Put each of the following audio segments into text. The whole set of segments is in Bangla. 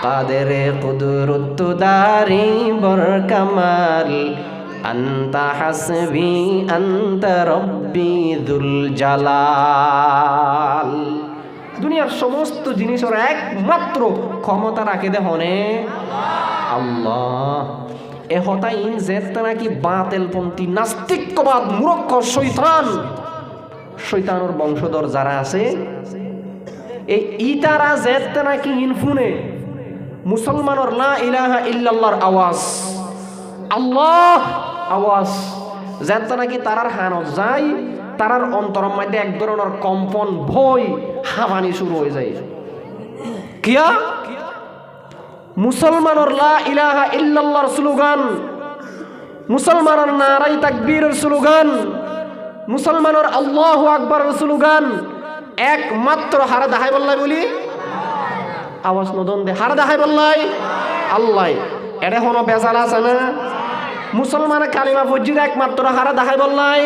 কাদেরে কুদরত দারি বর কামাল أنت حسبي أنت ربي ذو الجلال দুনিয়ার সমস্ত জিনিসের একমাত্র ক্ষমতা রাখে দে হনে আল্লাহ এ হতাইন জেত নাকি বাতেলপন্থী নাস্তিকবাদ মূর্খ শৈতান শৈতানোর বংশধর যারা আছে এই ইতারা জেত নাকি ইনফুনে মুসলমানর লা ইলাহা ইল্লাল্লাহর আওয়াজ। আল্লাহ আওয়াজ। যেত নাকি তারার হানত যায়, তারার অন্তরের মধ্যে এক ধরনের কম্পন, ভয় হামানি শুরু হয়ে যায়। কিয়া? মুসলমানর লা ইলাহা ইল্লাল্লাহর স্লোগান, মুসলমানের নারাই তাকবীরের স্লোগান, মুসলমানের আল্লাহু আকবরের স্লোগান, একমাত্র হারা দাহাই বললাই বলি আওয়াজ নদন দে হারা দাহাই বললাই আল্লাহ এটা কোনো বেজাল আছে না মুসলমান কালিমা ফজির একমাত্র হারা দাহাই বললাই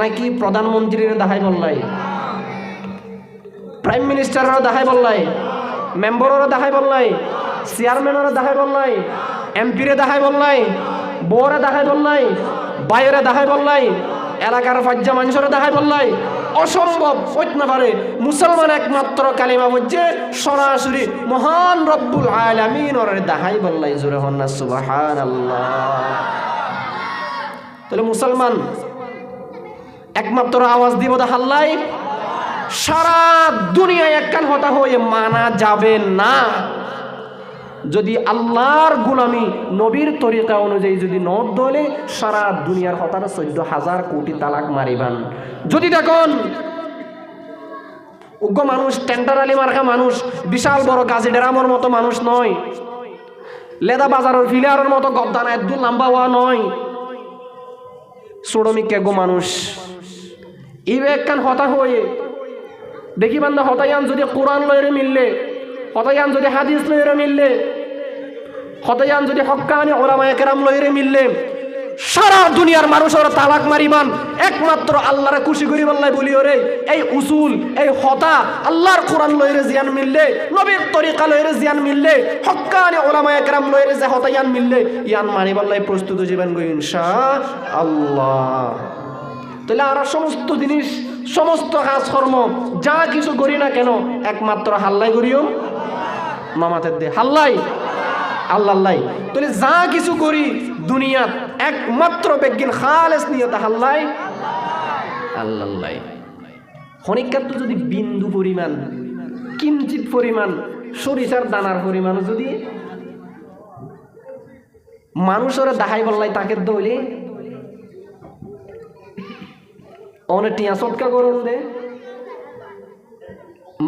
নাকি প্রধানমন্ত্রীর দাহাই বললাই প্রাইম মিনিস্টারের দাহাই বললাই মেম্বরের দাহাই বললাই চেয়ারম্যানের দাহাই বললাই এমপিরে দাহাই বললাই বউরে দাহাই বললাই বাইরে দাহাই বললাই এলাকার ফাজ্জা মানুষের দাহাই বললাই অসম্ভব হইতে পারে। মুসলমান একমাত্র কালিমা হচ্ছে সরাসরি মহান রব্বুল আলামিন ওর দাহাই বললাই, জোরে হন না সুবাহান তাহলে মুসলমান একমাত্র আওয়াজ দিব হাল্লাই। সারা দুনিয়ায় একখান হতা হয়ে মানা যাবে না। যদি আল্লাহর গুলামি নবীর তরিকা অনুযায়ী যদি নদ দলে সারা দুনিয়ার হতার চোদ্দ হাজার কোটি তালাক মারিবান। যদি দেখুন, উগ্র মানুষ, টেন্ডার আলী মার্কা মানুষ, বিশাল বড় গাজী ডেরামর মতো মানুষ নয়। লেদা বাজারের ফিলিয়ারের মতো গদ্দান একদম লম্বা হওয়া নয়। শ্রমিক গো মানুষ। ইবে একখান হতা হয়ে, দেখি বান্দা হতায়ান যদি কোরআন লয়ের মিললে, হতায়ান যদি হাদিস লয়ের মিললে হতায়ান যদি হক্কানি ওলামা একরাম লয়ের মিললে, সারা দুনিয়ার মানুষের তালাক মারিবান। একমাত্র আল্লাহরে খুশি করি বললাই বলি, ওরে, এই উসুল, এই হতা আল্লাহর কোরআন লয়ের জিয়ান মিললে, নবীর তরিকা লয়ের জিয়ান মিললে হক্কানি ওলামা একরাম লয়ের যে হতায়ান মিললে, ইয়ান মানি বললাই প্রস্তুত জীবন গো ইনশা আল্লাহ তাহলে আর সমস্ত জিনিস, সমস্ত কাজকর্ম, যা কিছু করি না কেন, একমাত্র হাল্লাই করিও মামাতের দে, হাল্লাই। আল্লাহ তাহলে যা কিছু করি দুনিয়াত একমাত্র বেগিন খালেস নিয়ত আল্লাহ। হনিকার তো যদি বিন্দু পরিমাণ, কিঞ্চিত পরিমাণ, সরিষার দানার পরিমাণ যদি মানুষের দাহাই বললাই তাকে দইলে, অনেক টিয়া সৎকা করুন দে।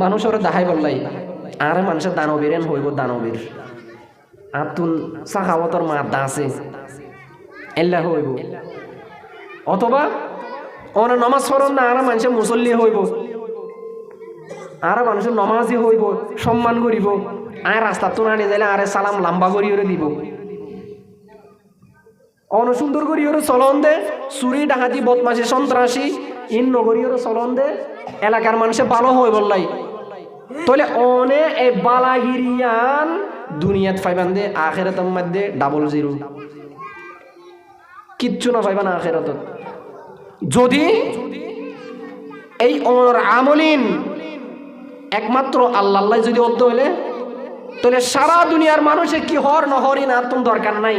মানুষের দাহাই বললাই, আরে মানুষের দানবীর এন হইব দানবীর। আতুন সাখাওয়াতর মাদা আছে। এল্লা হইব। অথবা অনে নমাজ পড়ন না, আর মানুষের মুসল্লি হইব। আর মানুষের নমাজি হইব, সম্মান করিব। আর রাস্তা তো না নিয়ে যাইলে আরে সালাম লাম্বা করি ওরে দিব। অনসুন্দর করি ওর চলন দে, চুরি ডাহাতি বদমাসি সন্ত্রাসী, ইন নগরী চলন দে। এলাকার মানুষে ভালো হয় বললাই। তাহলে অনে এ বালাগিরিয়ান দুনিয়াত ফাইবান দে, আখেরাতের মধ্যে ডাবল জিরো কিচ্ছু না পাইবা না আখেরাত যদি এই অমর আমলিন একমাত্র আল্লাহ আল্লাহ যদি অর্থ হইলে, তাহলে সারা দুনিয়ার মানুষে কি হর নহরি না তুম দরকার নাই।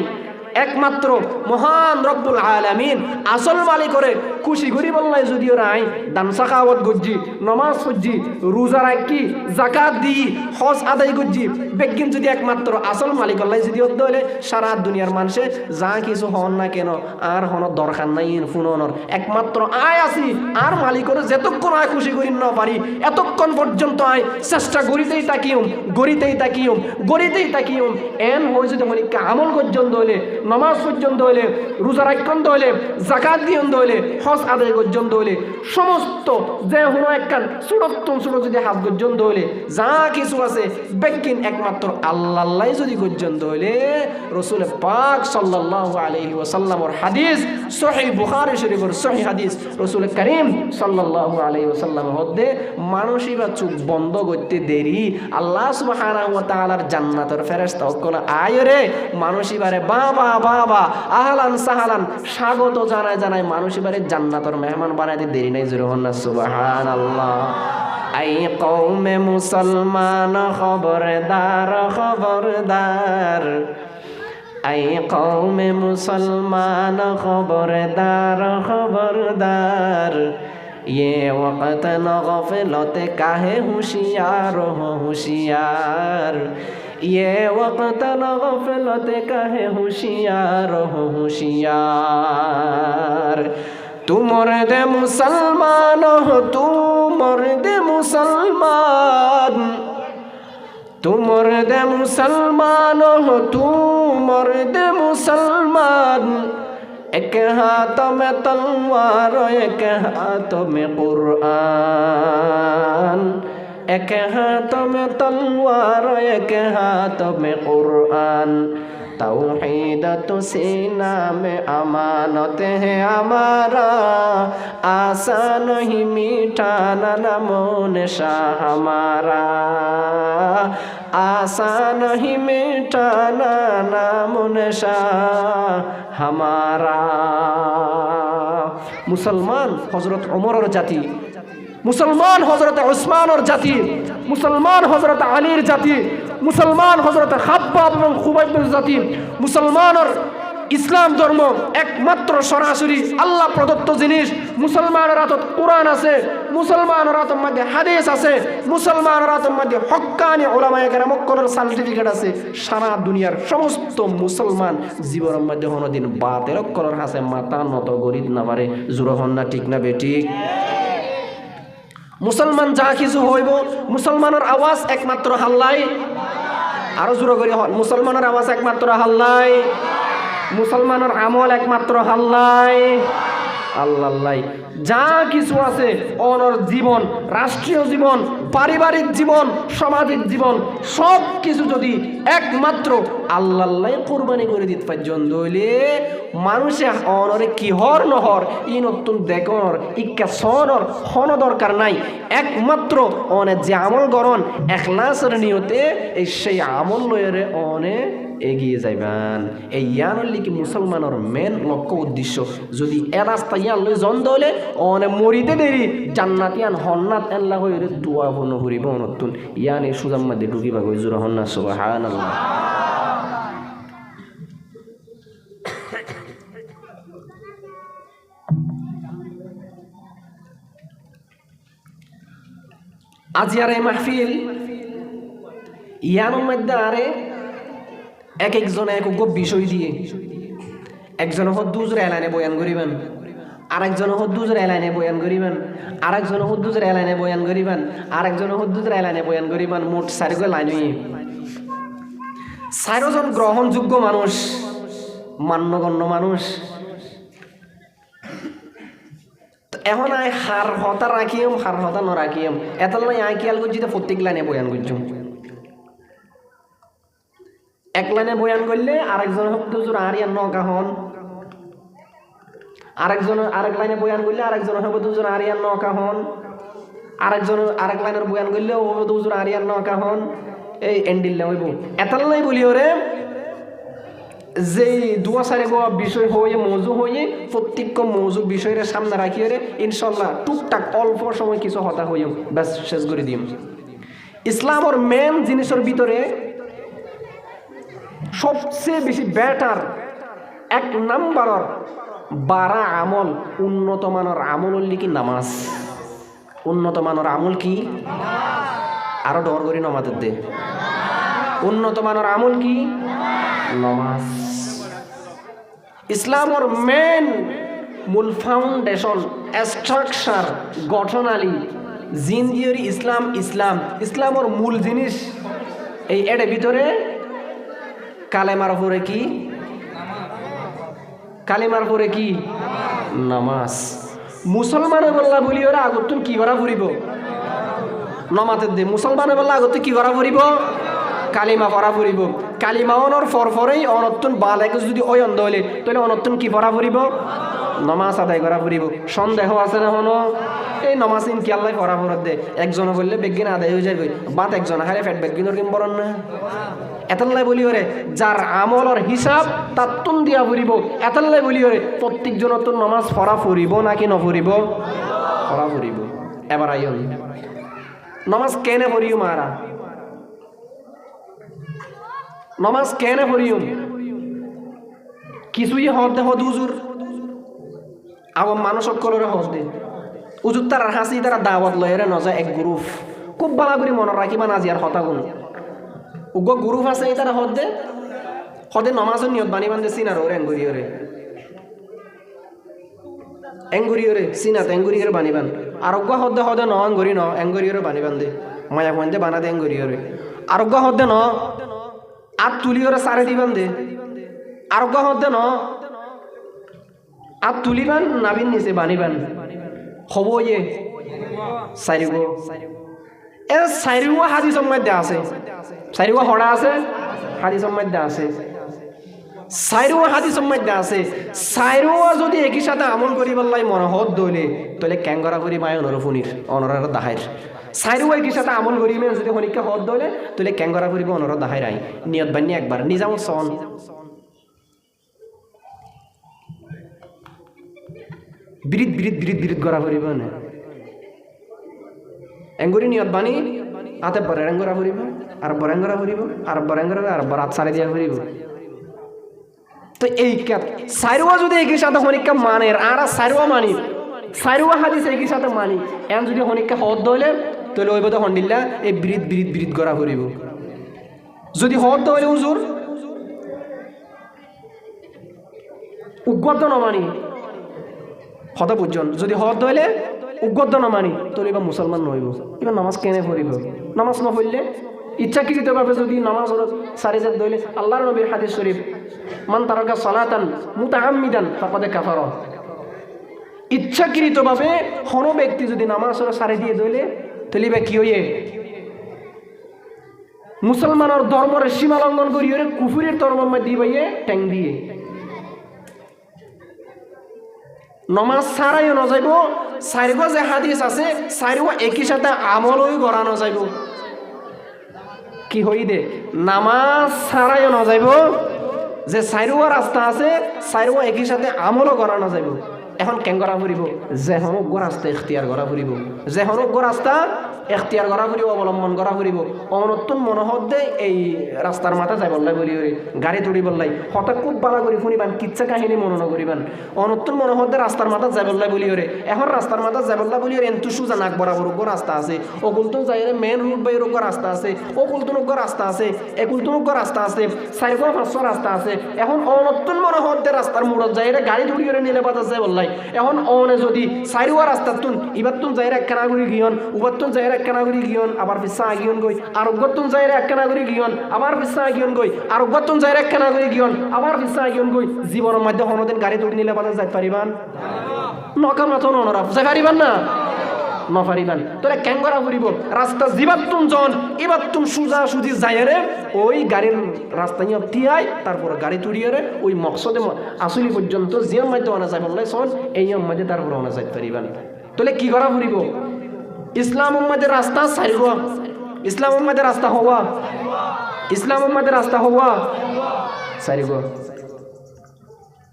একমাত্র মহান রব্বুল আলামিন। আসল মালিক করে খুশি করি বললাই যদি ওরা আই দান সাকাওয়াত গজ্জি, নমাজ সজ্জি রোজা রাখি জাকাত দি হজ আদায় গজ্জি বেগিন যদি একমাত্র আসল মালিক আল্লাহ যদি অদ্দ হলে, সারা দুনিয়ার মানুষে যা কিছু হন না কেন, আর হন দরকার নাই ফুনর একমাত্র আয় আসি, আর মালিকর যেতক্ষণ আয় খুশি করি না পারি, এতক্ষণ পর্যন্ত আয়, চেষ্টা গড়িতেই তাকিউম গড়িতেই তাকিউম গড়িতেই তাকিউম এন হয়ে যদি মনিকা আমল পর্যন্ত হলে নমাজ পর্যন্ত হইলে, রোজা রাখন্ত হইলে জাকাত দিয়ন্ত হইলে, হজ আদায় পর্যন্ত হইলে, সমস্ত যে কোনো একখান ছোটত্তম ছোট যদি হাত পর্যন্ত হইলে, যা কিছু আছে, বেকিন একমাত্র আল্লাহ যদি পর্যন্ত হইলে, রসুল পাক সাল্লাহ আলহি ওসাল্লামর হাদিস, সহি বুখারি শরীফর সহি হাদিস, রসুল করিম সাল্লাহ আলহি ওসাল্লাম হদ্দে মানুষই বা চোখ বন্ধ করতে দেরি। আল্লাহ তাআলার জান্নাতের ফেরেশতা অকল আয়রে মানুষই বারে বাবা বাবা আহলান সাহালান স্বাগত জানায় জানায় মানুষই বারে জান্নাতের মেহমান বানাইতে দেরি নাই জোরে হন না সুবহানাল্লাহ আই কৌমে মুসলমান খবরদার খবরদার আই কৌমে মুসলমান খবরদার খবরদার ये वक़्त न गफलत काहे होशियार हो होशियार ये वक़्त न गफलत काहे होशियार हो होशियार तू मर्द मुसलमान हो तू मर्द मुसलमान तू मर्द मुसलमान हो तू मर्द मुसलमान एक हाथ में तलवार एक हाथ में कुरान एक हाथ में तलवार एक हाथ में कुरान तौहीद तो सीना में अमानत है हमारा आसान ही मीठा नमोन शाह हमारा आसान ही मीठा नामुन शाह हमारा মুসলমান হজরত ওমরের জাতি মুসলমান হজরত ওসমানের জাতি, মুসলমান হজরত আলীর জাতি, মুসলমান হজরত খাব্বাব এবং খুবাইবের জাতি, মুসলমানের ইসলাম ধর্ম একমাত্র সরাসরি আল্লাহ প্রদত্ত জিনিস। মুসলমানের হাতত কোরআন আছে, মুসলমানের হাতের মধ্যে হাদিস আছে, মুসলমানের হাতের মধ্যে হক্কানি ওলামায় কেরামক্করের সার্টিফিকেট আছে। সারা দুনিয়ার সমস্ত মুসলমান জীবনের মধ্যে কোনোদিন বাতের অক্ষরের হাসে মাথা নত গরিব না পারে। জুরহন না, ঠিক না বেঠিক মুসলমান যা কিছু হইব, মুসলমানের আওয়াজ একমাত্র হাল্লাই। আরও জোর করে হন, মুসলমানের আওয়াজ একমাত্র হাল্লাই। মুসলমানের আমল একমাত্র হাল্লাই। আল্লাহ যা কিছু আছে, অনর জীবন, রাষ্ট্রীয় জীবন, পারিবারিক জীবন, সামাজিক জীবন সব কিছু যদি একমাত্র আল্লাহ কোরবানি করে দিতে পর্যন্ত দইলে। মানুষে অনরে কি হর নহর ই নতুন দেখর ইকা সনর, হন দরকার নাই। একমাত্র অনে যে আমল গরণ একলাসের নিয়তে এই সেই আমল লয়েরে অনে এগিয়ে যাইবান। এই ইয়ানোর লিখি মুসলমানের মেন লক্ষ্য উদ্দেশ্য। যদি এ রাস্তা ইয়ান লই জন দলে অনে মরিতে দেরি জান্নাতিয়ান হন্নাত এনলা হয়ে দোয়া বন হরিব নতুন ইয়ান এই সুজাম মধ্যে ঢুকিবা গই জোর হন্না সুবহান আল্লাহ আজিয়ার এই মাহফিল ইয়ানোর মধ্যে আরে এক একজনে এক বিষয় দিয়ে। একজন হদ্দুজর এলাইনে বয়ান করিবেন, আরেকজন হদ্দুজর এলাইনে বয়ান করিবেন, আরেকজন হদ্দুজর এলাইনে বয়ান করিবেন, আরেকজন হদ্দুজর এলাইনে বয়ান করিবেন, মোট চারিগো লাইন চারোজন গ্রহণযোগ্য মানুষ, মান্যগণ্য মানুষ তো এখন আই হার হতা রাখিম, হার হতা নরাখিম এতাল নাই আই কিয়াল করছি তো প্রত্যেক লাইনে বয়ান করছুম এক লাইনে বয়ান করলে আরেকজন হুজুর আরিয়ান নৌকা হন। আরেকজন, আরেক লাইনে বয়ান করলে আরেকজন হুজুর আরিয়ান নৌকা হন। আরেকজন, আরেক লাইনের বয়ান করলে ও হুজুর আরিয়ান নৌকা হন। এই এন্ডিল হইব। এতাল নাই বলি ওরে যে দুয়া সারে গোয়া বিষয় হয়ে, মজু হয়ে, প্রত্যেক মজু বিষয়ের সামনে রাখি রে ইনশাল্লাহ টুকটাক অল্প সময় কিছু হতা হইম ব্যাস শেষ করে দিম। ইসলামর মেন জিনিসের ভিতরে সবচেয়ে বেশি বেটার এক নাম্বারর বারা আমল, উন্নত মানের আমল হল কি নামাজ? উন্নত মানের আমল কি? আরও ডর করি নমাজের দে। উন্নত মানের আমল কি? নমাজ। ইসলামর মেন মূল ফাউন্ডেশন স্ট্রাকচার গঠনালী জিন্দিয়রি ইসলাম ইসলাম। ইসলামর মূল জিনিস এই এর ভিতরে কালেমার উপরে কি? কালিমার পরে কি? নামাজ। মুসলমানে বললা বলি ওরা আগত কি করা ফুরিব নমাতের দে, মুসলমানে বললা আগত কি করা ফুরিব কালিমা পড়া ফুরিব কালিমা অনর ফরফরেই অনত্তন বালেক যদি ওই অন্ধ হলে তাহলে অনত্তন কি পড়া ফুরিব? নমাজ আদায় করা ফুরিব। সন্দেহ আছে না হনো এই নমাজ ইন কি আল্লাহ পড়া ফুরত দে। একজনে বললে বেগিন আদায় হয়ে যাবে। বাত একজন হারে ফেট বেগিনর কিম বরণ না? এতাল্লাই বলি ওরে, যার আমলর হিসাব তাত্তুন দিয়া ফুরিব। এতাল্লাই বলি ওরে প্রত্যেকজনের তো নমাজ পড়া ফুরিব নাকি নফুরিব? পড়া ফুরিব। এবার আইন নমাজ কেনে পড়িও মারা? নমাজ কেনে পড়িও কিছুই হদ দে হদ উজুর আবার মানুষ সকলের হদ দে। উজুর তার হাসি, তারা দাওয়াত লয়েরে নজা এক গ্রুপ। খুব ভালো করে মনে রাখিবা নাজিয়ার হতাগুন উগ্র গ্রুপ আছে তারা হদ দে। হদে নমাজের নিয়ত বানি বান্ধে এঙ্গুরি ওরে সিনাত এঙ্গুরি ওরে বানি বান আরোগ্য হদে হদে ন এঙ্গুরি ন ওরে বানি বান্ধে। মায়া পয়েন্টে বানা দে এঙ্গুরি ওরে। আরোগ্য হদে ন আত তুলি ওরে সারে দিবান দে। আরোগ্য হদে ন। আত তুলিবান, নাবিন নিচে বানিবান। হব ইয়ে। সারিব এ সারিব হাদি সম্মাদ্যা আছে। সারিব হড়া আছে হাদি সম্মাদ্যা আছে। সাইরুয়া হাদি সম্মাদ্যা আছে। সাইরুয়া যদি একই সাথে আমল করি বললাই মনে হত দইলে তাহলে ক্যাঙ্গরা করি মায় অনর ফুনির অনরার দাহাইর সাইরুয়া একই সাথে আমল করি মেন যদি হনিকা হত দইলে তাহলে ক্যাঙ্গরা করিব অনর দাহাইর আই নিয়ত বান্নি একবার নিজাম সন বিরিত বিরিত বিরিত বিরিত করা ফুরিব না? এঙ্গুরি নিয়ত বানি আতে বরেঙ্গরা ফুরিব আর বরেঙ্গরা ফুরিব আর বরেঙ্গরা আর বরাত সারে দিয়া ফুরিব তো এই সাইরুয়া যদি একই সাথে হনিকা মানের আর সাইরুয়া মানি সাইরুয়া হাদিস একই সাথে মানি। এন যদি হনিকা হদ দইলে তাহলে ওই বোধ হন্ডিল্লা, এই বিরিত বিরিত বিরিত করা ফুরিব যদি হদ দইলে হুজুর উগ্গত নমানি। হত পর্যন্ত যদি হদ দইলে উগ্গত নমানি তাহলে এবার মুসলমান নইব। এবার নামাজ কেনে পড়িব? নামাজ নপড়লে ইচ্ছাকৃতভাবে যদি নামাজ সারি জাত দইলে আল্লাহর নবীর হাদিস শরীফ, মান তারকা সালাতান মুতাআম্মিদান ফাকাদে কাফার। ইচ্ছাকৃতভাবে হন ব্যক্তি যদি নামাজ সারি দিয়ে দইলে তাহলে এবার কি হইয়ে? মুসলমানের ধর্মের সীমা লঙ্ঘন করি, ওরে কুফুরের মধ্যে দিয়ে ট্যাং দিয়ে। নমাজ ছাড়াইও নযাইব চারিব যে হাদিস আছে চারিব একই সাথে আমলও গড়া নযাইব। কি হই দে? নামাজ ছাড়াইও নযাইব, যে চারিওয়া রাস্তা আছে চারিওয়া একই সাথে আমলও করা নযাইব। এখন কেন গড়া ফুরিব যে সমগ্র রাস্তা এখতিয়ার করা ফুরিব যে সমগ্র রাস্তা এখতিয়ার করা ফুরিব, অবলম্বন করা ফুরিব। অনতুন মনোহর দে এই রাস্তার মাথা যাই বললাই বলি ওরে, গাড়ি তুড়ি বললাই। হঠাৎ খুব বালা করি শুনিবান, কিচ্ছা কাহিনী মনন করিবান। অনতুন মনোহর দে রাস্তার মাথা যাই বললাই বলি ওরে। এখন রাস্তার মাথা যাই বললাই বলি ওরে, এন্তু সুজা নাক বরাবর রাস্তা আছে। অকুলতুন যাই মেন রুট বাই উগ্র রাস্তা আছে। অকুলতুন রাস্তা আছে একুলতুন রাস্তা আছে চারিশ পাঁচশো রাস্তা আছে। এখন অনতুন মনোহর দে রাস্তার মোড়ত যাই গাড়ি তুড়ি ওরে নিলে বাতাস যাই বললাই। এখন অনে যদি চারিওয়া রাস্তার তুন ইবার তুন যাই কানাগুড়ি গিয়ন উবার তুন যাই এক কানাগুড়ি গিয়ন, আবার পিসা আগিয়ন গই। আর উগ্র তুন যাই এক কানাগুড়ি গিয়ন, আবার পিসা আগিয়ন গই। আর উগ্র তুন যাই এক কানাগুড়ি গিয়ন, আবার পিসা আগিয়ন গই। জীবনের মধ্যে হনদিন গাড়ি তুড়ি নিলে বাতাস যাই পারিবান। নকা মাথন অনরা যাই পারিবান না? নফারিবান তোরা করা ফুরিব। রাস্তা জিবাত তুম জন এবার তুম সুজা সুজি যাইরে ওই গাড়ির রাস্তা নিয়ে তিয়াই তারপর গাড়ি তুড়িয়ে রে। ওই মকসদে আসলি পর্যন্ত জিয়ার মাধ্যমে আনা যায় বললাই শোন, এই মাঝে তারপর আনা যাইতে পারিবান। তাহলে কি করা ফুরিব? ইসলাম উম্মাদের রাস্তা সারিব ইসলাম উম্মাদের রাস্তা হওয়া ইসলাম উম্মাদের রাস্তা হওয়া সারিব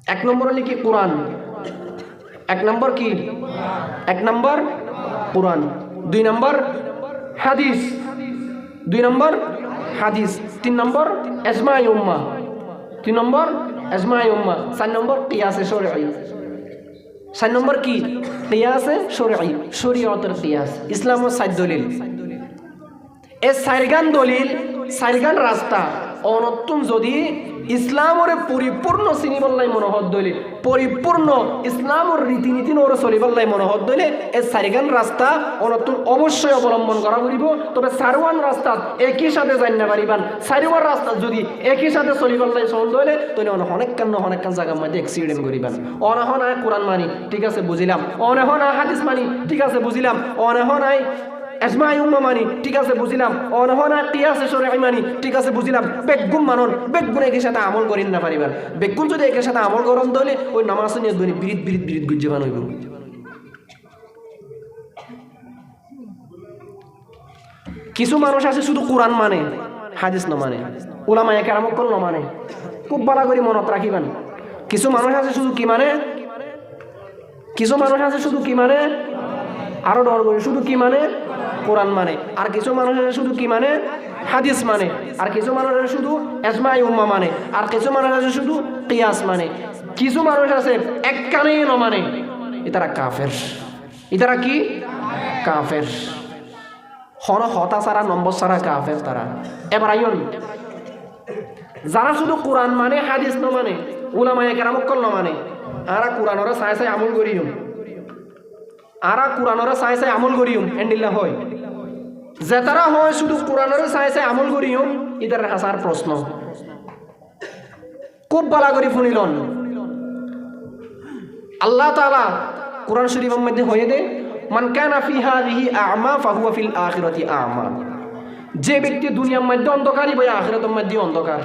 এক নম্বর হলে কি কোরআন এক নম্বর কি এক নম্বর কোরআন দুই নম্বর হাদিস দুই নম্বর হাদিস তিন নম্বর এজমাই উম্মা তিন নম্বর এজমাই উম্মা চার নম্বর কিয়াসে শরঈ চার নম্বর কি কিয়াসে শরঈ শরীয়তের কিয়াস ইসলাম ও সাইদ দলিল এ সাইরগান দলিল সাইরগান রাস্তা অনতুন যদি ইসলামরে পরিপূর্ণ চিনিবল্লাই মনোহর দইলে পরিপূর্ণ ইসলামর রীতিনীতি নোর চলিবল্লাই মনোহর দইলে এই চারিগান রাস্তা অনতুন অবশ্যই অবলম্বন করা করিব। তবে সারওয়ান রাস্তাত একই সাথে জানি না পারিবান সারিওয়ার রাস্তা যদি একই সাথে চলিবল্লাই চল দইলে তাহলে অনেক কান অনেক কান জায়গার মধ্যে অ্যাক্সিডেন্ট করিবান। অনহন আয় কোরআন মানি, ঠিক আছে, বুঝিলাম। অনহন আয় হাদিস মানি, ঠিক আছে, বুঝিলাম। অনহন আয় এজমাই উম্মা মানি, ঠিক আছে, বুঝিলাম। অনহনা তিয়াসে সরে মানি, ঠিক আছে, বুঝিলাম। বেগুন মানন, বেগুন একের সাথে আমল করিন না পারিবার। বেগুন যদি একের সাথে আমল করন তাহলে ওই নামাজ নিয়ে ধরি বিরিত বিরিত বিরিত গুজ্জে বান হইব। কিছু মানুষ আছে শুধু কোরআন মানে হাদিস ন মানে ওলামা একে আমকল ন মানে খুব বালা করে মনত রাখিবেন। কিছু মানুষ আছে শুধু কি মানে? কিছু মানুষ আছে শুধু কি মানে? আরও ডর শুধু কি মানে? কোরআন মানে। আর কিছু মানুষ আছে শুধু কি মানে? হাদিস মানে। আর কিছু মানুষ আছে শুধু এজমাই উম্মা মানে। আর কিছু মানুষ আছে শুধু কিয়াস মানে। কিছু মানুষ আছে এক কানেই ন মানে। এতারা কাফের। এতারা কি? কাফের। হন, হতা সারা নম্বর সারা কাফের তারা। এবার আইন যারা শুধু কোরআন মানে হাদিস ন মানে উলামায়ে কেরামক্কল ন মানে আরা কোরআনরা চাই চাই আমল করিম আরা কোরআনরা চাই চাই আমল করিম এন্ডিল্লা হয় যে তারা হয় শুধু কোরআনরা চাই চাই আমল করিম ইতার হাসার প্রশ্ন খুব বালা করে শুনিলন আল্লাহ তালা কোরআন শরীফের মধ্যে হয়ে দে, মান কানা ফি আ'মা যে ব্যক্তি দুনিয়ার মধ্যে অন্ধকারই বই আখিরাতের মধ্যে অন্ধকার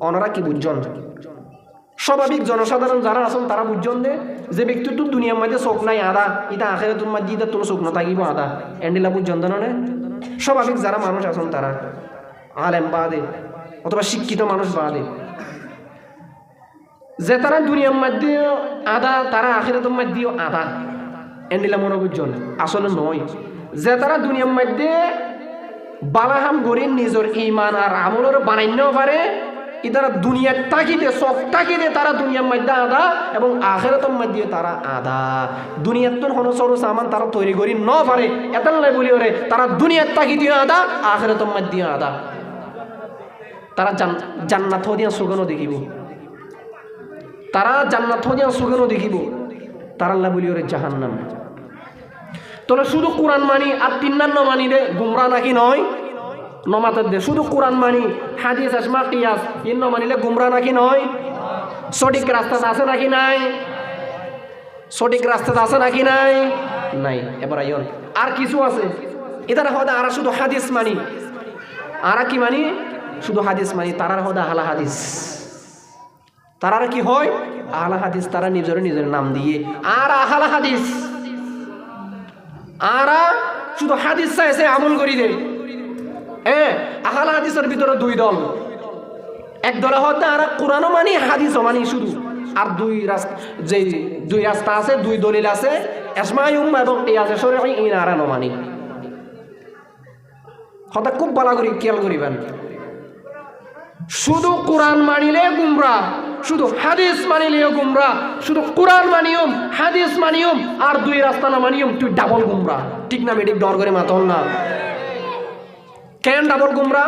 অনরা কি বুঝজন স্বাভাবিক জনসাধারণ যারা আছেন, তারা বুঝছেন যে ব্যক্তি তো দুনিয়ার মধ্যে চোখ নাই আদা ইটা আখেরে তোমার দিদা তোমার চোখ নাথাকিব আদা এন্ডিলা বুঝছেন না? স্বাভাবিক যারা মানুষ আছেন তারা, আলেম বাদে, অথবা শিক্ষিত মানুষ বাদে। যে তারা দুনিয়ার মধ্যে আদা তারা আখেরে তোমার দিও আদা এন্ডিলা মনে বুঝছেন? আসলে নয়। যে তারা দুনিয়ার মধ্যে বালাহাম গড়ি নিজের ইমান আর আমলের বানাইতেও পারে ইতারা দুনিয়ার তাকিদে সব তাকিদে তারা দুনিয়ার মধ্যে আদা এবং আখেরতর মধ্যে তারা আদা। দুনিয়ার তো হন সরু সামান তারা তৈরি করি ন পারে। এতাল্লাই বলি ওরে, তারা দুনিয়ার তাকিদে আদা, আখেরতর মধ্যে আদা। তারা জান- জান্নাত দিয়া সুগনও দেখিব। তারা জান্নাত দিয়া সুগনও দেখিব। তারা আল্লাহ বলি ওরে জাহান্নাম। তোরা শুধু কোরআন মানি আর তিন্নান্ন মানি রে গুমরা নাকি নয়? নমাতের দে, শুধু কোরআন মানি হাদিস আসমা কিয়াস। ইন্ন মানিলে গুমরা নাকি নয়? সঠিক রাস্তা আছে নাকি নাই? সঠিক রাস্তা আছে নাকি নাই? নাই। এবার আইন আর কিছু আছে? এটার হদা আর শুধু হাদিস মানি। আর কি মানি? শুধু হাদিস মানি। তারার হদা আলা হাদিস। তারার কি হয়? আহলা হাদিস। তারা নিজের নিজের নাম দিয়ে। আর আহলা হাদিস। আরা শুধু হাদিস চাইছে আমল করি দে হ্যাঁ আহাল হাদিসের ভিতরে দুই দল। এক দলে হতে আর কোরআনও মানি, হাদিসও মানি শুধু। আর দুই রাস্তা যে দুই রাস্তা আছে, দুই দলিল আছে, এসমাই উম্মা এবং টিয়াজে সরে ইন আর মানি। হঠাৎ খুব ভালো করি খেয়াল করিবেন। শুধু কোরআন মানিলে গুমরা, শুধু হাদিস মানিলেও গুমরা, শুধু কোরআন মানিয়ম, হাদিস মানিয়ম, আর দুই রাস্তা না মানিয়ম, তুই ডাবল গুমরা। ঠিক না মেডিক ডর করে মাতন না। কেন ডাবল গুমরা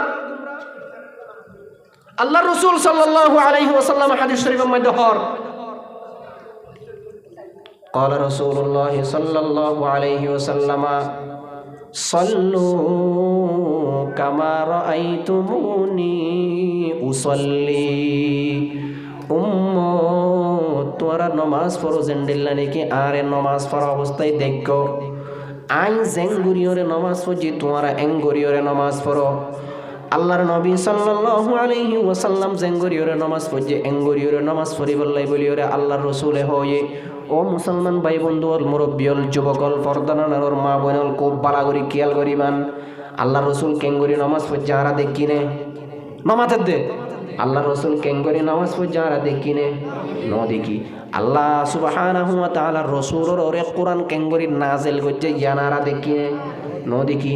আল্লাহ রসুল সাল্লাল্লাহু আলাইহি ওয়াসাল্লাম হাদিস শরীফের মধ্যে হর قال رسول الله صلى الله عليه وسلم صلوا كما رأيتموني أصلي উম্মত তোরা নমাজ পড়ো জেন্ডিল্লা নাকি আরে নমাজ পড়া অবস্থায় দেখো আই জেঙ্গুরিয়রে নমাজ পড়ছি তোমরা এঙ্গুরিয়রে নমাজ পড়ো। আল্লাহর নবী সাল্লাল্লাহু আলাইহি ওয়াসাল্লাম জেঙ্গুরিয়রে নমাজ পড়ছে, এঙ্গুরিয়রে নমাজ পড়ি বললাই বলিওরে আল্লাহর রসুলে হয়ে। ও মুসলমান ভাই বন্ধু অল মুরব্বিয়ল যুবকল পর্দানার মা বোনল খুব বালা করি খেয়াল করিমান আল্লাহ রসুল কেঙ্গুরি নমাজ পড়ছে আরা দেখিনে নমাজের দে। আল্লাহ রসুল কেঙ্গরি নামাজ পড়ছে আরা দেখিনে ন দেখি। আল্লাহ সুবহানাহু ওয়া রসুলর ওরে কোরআন কেঙ্গরি নাজেল করছে ইয়ানারা দেখিনে ন দেখি।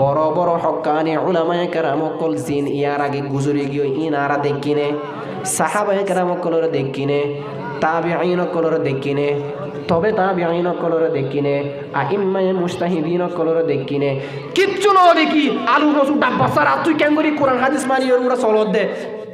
বড় বড় হকানি উলামায়ে কেরামকল জিন ইয়ার আগে গুজরে গিয়ে ইনারা দেখি দেখিনে সাহাবায়ে কেরামকলরে দেখিনে তাবি আইন দেখি নে, তবে তাবি আইন কলর দেখিনে আহিম্মায়ে মুস্তাহিদিন কলর দেখিনে কিচ্ছু ন দেখি। আলু রসুন ডাব্বা সার তুই কেন করি কোরআন হাদিস মানি ওরা চলত দে।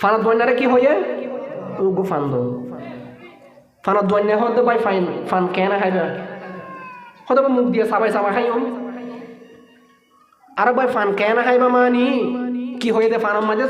ফানত বন্যারে কি হয়ে উগু ফান দো ফানত বন্যা হতে বাই ফাইন, ফান কেনা খাইবা। হতে মুখ দিয়ে সাবাই সাবাই খাই আর ভাই ফান কেনা খাইবা মানি। কি হয়ে দে ফানার মাঝে?